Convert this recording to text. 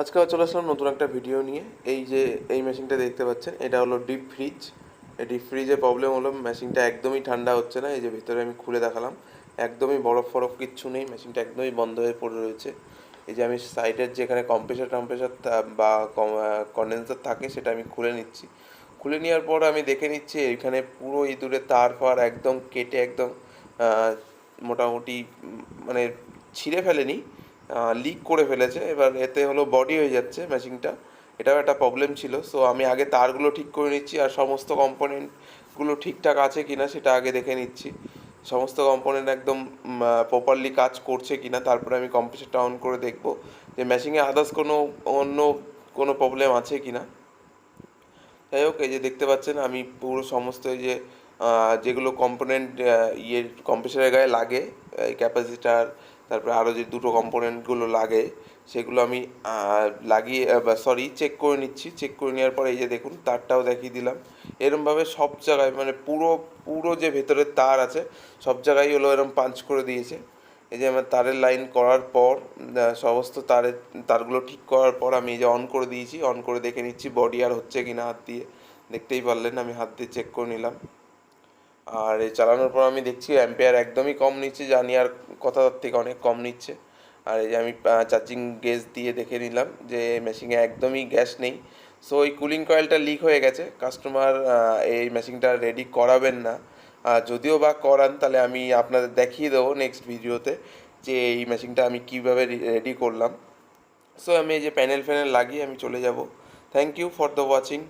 আজকে চলে আসলাম নতুন একটা ভিডিও নিয়ে। এই যে, এই মেশিনটা দেখতে পাচ্ছেন, এটা হলো ডিপ ফ্রিজ এই ডিপ ফ্রিজে প্রবলেম হলো মেশিনটা একদমই ঠান্ডা হচ্ছে না, এই যে ভিতরে আমি খুলে দেখালাম। একদমই বরফ ফরফ কিচ্ছু নেই মেশিনটা একদমই বন্ধ হয়ে পড়ে রয়েছে। এই যে আমি সাইডের যেখানে কম্প্রেসার টম্প্রেসার বা কন্ডেন্সার থাকে, সেটা আমি খুলে নিচ্ছি। খুলে নেওয়ার পর আমি দেখে নিচ্ছি এখানে পুরো ইঁদুরের তার ফার একদম কেটে একদম মোটামুটি মানে ছিঁড়ে ফেলেনি। লিক করে ফেলেছে। এবার এতে হলো বডি হয়ে যাচ্ছে মেশিনটা এটাও একটা প্রবলেম ছিল। সো আমি আগে তারগুলো ঠিক করে নিচ্ছি আর সমস্ত কম্পোনেন্টগুলো ঠিকঠাক আছে কি না সেটা আগে দেখে নিচ্ছি। সমস্ত কম্পোনেন্ট একদম প্রপারলি কাজ করছে কি না তারপরে আমি কম্পিউটারটা অন করে দেখব যে মেশিনে আদার্স কোনো, অন্য কোনো প্রবলেম আছে কি না যাই হোক, এই যে দেখতে পাচ্ছেন, আমি পুরো সমস্ত এই যে যেগুলো কম্পোনেন্ট ইয়ে কম্প্রেসারের গায়ে লাগে ক্যাপাসিটার তারপরে আরও যে দুটো কম্পোনেন্টগুলো লাগে, সেগুলো আমি লাগিয়ে সরি চেক করে নিচ্ছি। চেক করে নেওয়ার পরে এই যে দেখুন, তারটাও দেখিয়ে দিলাম। এরমভাবে সব জায়গায় মানে পুরো পুরো যে ভেতরের তার আছে, সব জায়গায় হলো এরম পাঞ্চ করে দিয়েছে। এই যে আমার তারের লাইন করার পর সমস্ত তারের, তারগুলো ঠিক করার পর আমি এই যে অন করে দিয়েছি। অন করে দেখে নিচ্ছি বডি আর হচ্ছে কি না হাত দিয়ে। দেখতেই পারলেন, আমি হাত দিয়ে চেক করে নিলাম। আর এই চালানোর পর আমি দেখছি অ্যাম্পিয়ার একদমই কম নিচ্ছে জানি আর কথা তার থেকে অনেক কম নিচ্ছে। আর এই যে আমি চার্জিং গেজ দিয়ে দেখে নিলাম যে মেশিনে একদমই গ্যাস নেই। সো এই কুলিং কয়েলটা লিক হয়ে গেছে। কাস্টমার এই মেশিনটা রেডি করাবেন না। আর যদিও বা করান, তাহলে আমি আপনাদের দেখিয়ে দেবো নেক্সট ভিডিওতে যে এই মেশিনটা আমি কীভাবে রেডি করলাম। সো আমি এই যে প্যানেল ফ্যানেল লাগিয়ে আমি চলে যাব। Thank you for the watching